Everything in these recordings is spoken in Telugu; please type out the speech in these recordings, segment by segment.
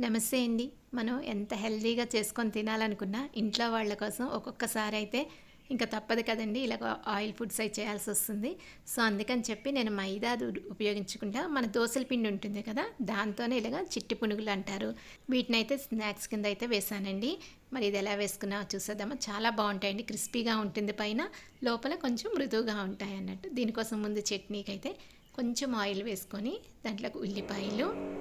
నమస్తే అండి. మనం ఎంత హెల్దీగా చేసుకొని తినాలనుకున్నా ఇంట్లో వాళ్ళ కోసం ఒక్కొక్కసారి అయితే ఇంకా తప్పదు కదండి. ఇలాగ ఆయిల్ ఫుడ్స్ అయి చేయాల్సి వస్తుంది. సో అందుకని చెప్పి నేను మైదా దు- ఉపయోగించకుండా మన దోశల పిండి ఉంటుంది కదా దాంతోనే ఇలాగ చిట్టి పునుగులు అంటారు. వీటిని అయితే స్నాక్స్ కింద అయితే వేసానండి. మరి ఇది ఎలా వేసుకున్నా చూసేద్దామా. చాలా బాగుంటాయండి. క్రిస్పీగా ఉంటుంది పైన. లోపల కొంచెం మృదువుగా ఉంటాయి అన్నట్టు దీనికోసం ముందు చట్నీకి అయితే కొంచెం ఆయిల్ వేసుకొని దాంట్లోకి ఉల్లిపాయలు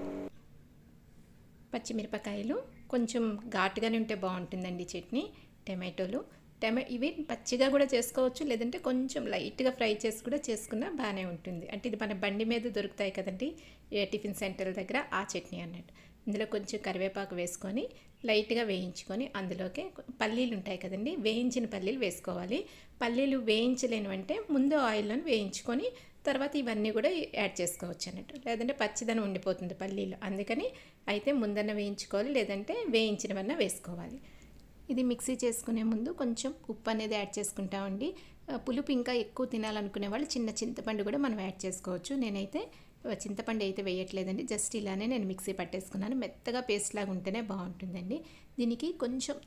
పచ్చిమిరపకాయలు కొంచెం ఘాటుగానే ఉంటే బాగుంటుందండి చట్నీ. టమాటోలు. టమా ఇవి పచ్చిగా కూడా చేసుకోవచ్చు లేదంటే కొంచెం లైట్గా ఫ్రై చేసి కూడా చేసుకున్నా బాగానే ఉంటుంది. అంటే ఇది మన బండి మీద దొరుకుతాయి కదండి ఏ టిఫిన్ సెంటర్ దగ్గర ఆ చట్నీ అన్నట్టు. ఇందులో కొంచెం కరివేపాకు వేసుకొని లైట్గా వేయించుకొని అందులోకి పల్లీలు ఉంటాయి కదండి వేయించిన పల్లీలు వేసుకోవాలి. పల్లీలు వేయించలేనివంటే ముందు ఆయిల్లో వేయించుకొని తర్వాత ఇవన్నీ కూడా యాడ్ చేసుకోవచ్చు అన్నట్టు. లేదంటే పచ్చిదనం ఉండిపోతుంది పల్లీలు. అందుకని అయితే ముందన్న వేయించుకోవాలి లేదంటే వేయించినవన్నా వేసుకోవాలి. ఇది మిక్సీ చేసుకునే ముందు కొంచెం ఉప్పు అనేది యాడ్ చేసుకుంటామండి. పులుపు ఇంకా ఎక్కువ తినాలనుకునే వాళ్ళు చిన్న చింతపండు కూడా మనం యాడ్ చేసుకోవచ్చు. నేనైతే చింతపండు అయితే వేయట్లేదండి. జస్ట్ ఇలానే నేను మిక్సీ పట్టేసుకున్నాను. మెత్తగా పేస్ట్ లాగా ఉంటేనే బాగుంటుందండి. దీనికి కొంచెం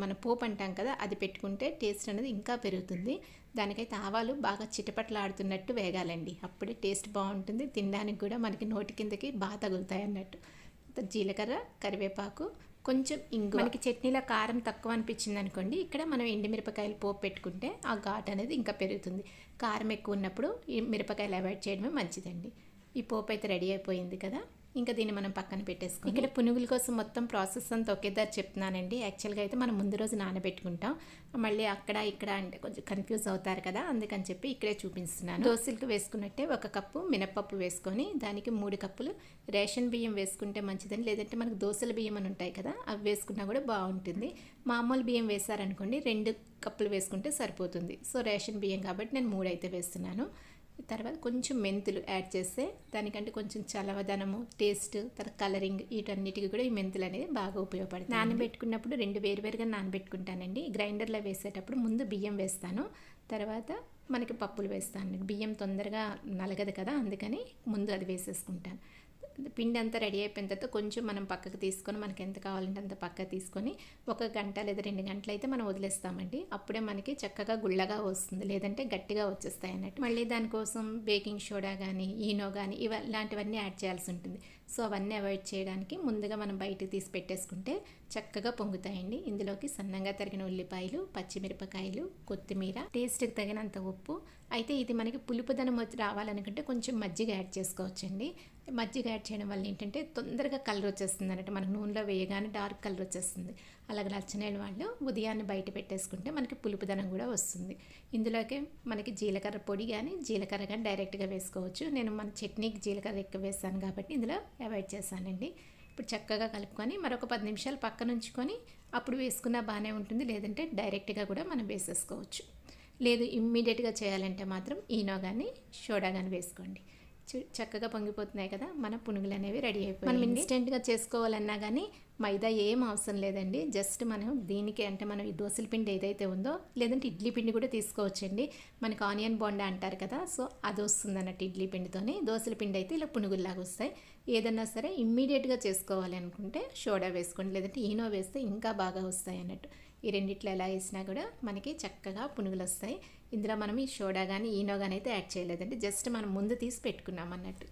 మన పోపు అంటాం కదా అది పెట్టుకుంటే టేస్ట్ అనేది ఇంకా పెరుగుతుంది. దానికైతే ఆవాలు బాగా చిటపట్లాడుతున్నట్టు వేగాలండి. అప్పుడే టేస్ట్ బాగుంటుంది. తినడానికి కూడా మనకి నోటి కిందకి బాగా తగులుతాయి అన్నట్టు. జీలకర్ర కరివేపాకు కొంచెం ఇంగు మనకి చట్నీలో కారం తక్కువ అనిపించింది అనుకోండి ఇక్కడ మనం ఎండుమిరపకాయలు పోపు పెట్టుకుంటే ఆ ఘాట్ అనేది ఇంకా పెరుగుతుంది. కారం ఎక్కువ ఉన్నప్పుడు ఈ మిరపకాయలు అవాయిడ్ చేయడమే మంచిదండి. ఈ పోపు అయితే రెడీ అయిపోయింది కదా. ఇంకా దీన్ని మనం పక్కన పెట్టేసుకుని ఇక్కడ పునుగుల కోసం మొత్తం ప్రాసెస్ అంతా ఒకేదారి చెప్తున్నానండి. యాక్చువల్గా అయితే మనం ముందు రోజు నానబెట్టుకుంటాం. మళ్ళీ అక్కడ ఇక్కడ అంటే కొంచెం కన్ఫ్యూజ్ అవుతారు కదా అందుకని చెప్పి ఇక్కడే చూపిస్తున్నాను. దోశలకు వేసుకున్నట్టే ఒక కప్పు మినపప్పు వేసుకొని దానికి మూడు కప్పులు రేషన్ బియ్యం వేసుకుంటే మంచిదని లేదంటే మనకు దోశల బియ్యం అని ఉంటాయి కదా అవి వేసుకున్నా కూడా బాగుంటుంది. మామూలు బియ్యం వేసారనుకోండి రెండు కప్పులు వేసుకుంటే సరిపోతుంది. సో రేషన్ బియ్యం కాబట్టి నేను మూడు అయితే వేస్తున్నాను. తర్వాత కొంచెం మెంతులు యాడ్ చేస్తే దానికంటే కొంచెం చలవదనము టేస్ట్ తర్వాత కలరింగ్ వీటన్నిటికీ కూడా ఈ మెంతులు అనేది బాగా ఉపయోగపడుతుంది నానబెట్టుకున్నప్పుడు రెండు వేరువేరుగా నానబెట్టుకుంటానండి. గ్రైండర్లో వేసేటప్పుడు ముందు బియ్యం వేస్తాను. తర్వాత మనకి పప్పులు వేస్తాను. బియ్యం తొందరగా నలగదు కదా అందుకని ముందు అది వేసేసుకుంటాను. పిండి అంతా రెడీ అయిపోయిన తర్వాత కొంచెం మనం పక్కకు తీసుకొని మనకి ఎంత కావాలంటే అంత పక్కకు తీసుకొని ఒక గంట లేదా రెండు గంటలు అయితే మనం వదిలేస్తామండి. అప్పుడే మనకి చక్కగా గుళ్ళగా వస్తుంది. లేదంటే గట్టిగా వచ్చేస్తాయి అన్నట్టు. మళ్ళీ దానికోసం బేకింగ్ సోడా కానీ ఈనో కానీ ఇవ ఇలాంటివన్నీ యాడ్ చేయాల్సి ఉంటుంది. సో అవన్నీ అవాయిడ్ చేయడానికి ముందుగా మనం బయటకు తీసి పెట్టేసుకుంటే చక్కగా పొంగుతాయండి. ఇందులోకి సన్నంగా తరిగిన ఉల్లిపాయలు పచ్చిమిరపకాయలు కొత్తిమీర టేస్ట్కి తగినంత ఉప్పు. అయితే ఇది మనకి పులుపుదనం వచ్చి రావాలనుకుంటే కొంచెం మజ్జిగ యాడ్ చేసుకోవచ్చండి. మజ్జిగ యాడ్ చేయడం వల్ల ఏంటంటే తొందరగా కలర్ వచ్చేస్తుంది అన్నట్టు. మనకు నూనెలో వేయగానే డార్క్ కలర్ వచ్చేస్తుంది. అలాగే నచ్చలేని వాళ్ళు ఉదయాన్నే బయట పెట్టేసుకుంటే మనకి పులుపుదనం కూడా వస్తుంది. ఇందులోకి మనకి జీలకర్ర పొడి కానీ జీలకర్ర కానీ డైరెక్ట్గా వేసుకోవచ్చు. నేను మన చట్నీకి జీలకర్ర ఎక్కువ వేస్తాను కాబట్టి ఇందులో అవాయిడ్ చేశానండి. ఇప్పుడు చక్కగా కలుపుకొని మరొక పది నిమిషాలు పక్కన ఉంచుకొని అప్పుడు వేసుకున్నా బాగానే ఉంటుంది. లేదంటే డైరెక్ట్గా కూడా మనం వేసేసుకోవచ్చు. లేదు ఇమ్మీడియట్గా చేయాలంటే మాత్రం ఈనో కానీ సోడా కానీ వేసుకోండి. చక్కగా పొంగిపోతున్నాయి కదా మన పునుగులు అనేవి రెడీ అయిపోయి మనం ఇన్స్టెంట్గా చేసుకోవాలన్నా కానీ మైదా ఏం అవసరం లేదండి. జస్ట్ మనం దీనికి అంటే మనం ఈ దోశల పిండి ఏదైతే ఉందో లేదంటే ఇడ్లీ పిండి కూడా తీసుకోవచ్చండి. మనకి ఆనియన్ బోండా అంటారు కదా సో అది వస్తుంది అన్నట్టు ఇడ్లీ పిండితోని. దోశల పిండి అయితే ఇలా పునుగుల్లాగా వస్తాయి. ఏదన్నా సరే ఇమ్మీడియట్గా చేసుకోవాలి అనుకుంటే సోడా వేసుకోండి లేదంటే ఈనో వేస్తే ఇంకా బాగా వస్తాయి అన్నట్టు. ఈ రెండిట్లో ఎలా వేసినా కూడా మనకి చక్కగా పునుగులు వస్తాయి ఇందులో మనం ఈ సోడా కానీ ఈనో కానీ అయితే యాడ్ చేయలేదండి. జస్ట్ మనం ముందు తీసి పెట్టుకున్నాం అన్నట్టు.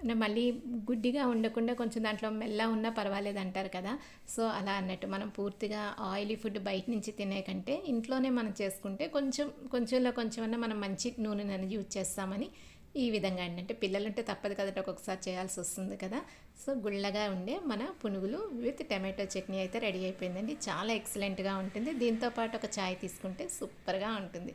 అంటే మళ్ళీ గుడ్డిగా ఉండకుండా కొంచెం దాంట్లో మెల్ల ఉన్నా పర్వాలేదు అంటారు కదా. సో అలా అన్నట్టు మనం పూర్తిగా ఆయిలీ ఫుడ్ బయట నుంచి తినే కంటే ఇంట్లోనే మనం చేసుకుంటే కొంచెం కొంచెంలో కొంచెమన్నా మనం మంచి నూనె అనేది యూజ్ చేస్తామని ఈ విధంగా అండి. అంటే పిల్లలుంటే తప్పదు కదంటే ఒక్కొక్కసారి చేయాల్సి వస్తుంది కదా. సో గుళ్ళగా ఉండే మన పునుగులు విత్ టమాటో చట్నీ అయితే రెడీ అయిపోయిందండి. చాలా ఎక్సలెంట్గా ఉంటుంది. దీంతో పాటు ఒక చాయ్ తీసుకుంటే సూపర్గా ఉంటుంది.